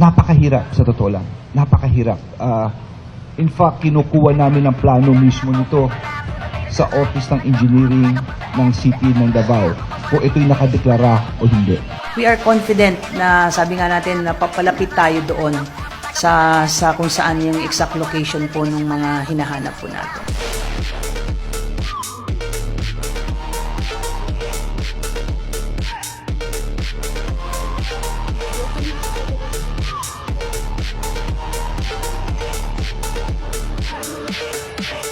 napakahirap sa totoo lang. Napakahirap. Ah, in fact, kinukuha namin ang plano mismo nito sa Office ng Engineering ng City ng Davao kung ito'y nakadeklara o hindi. We are confident na sabi nga natin na papalapit tayo doon sa sa kung saan yung exact location po ng mga hinahanap po natin. Show.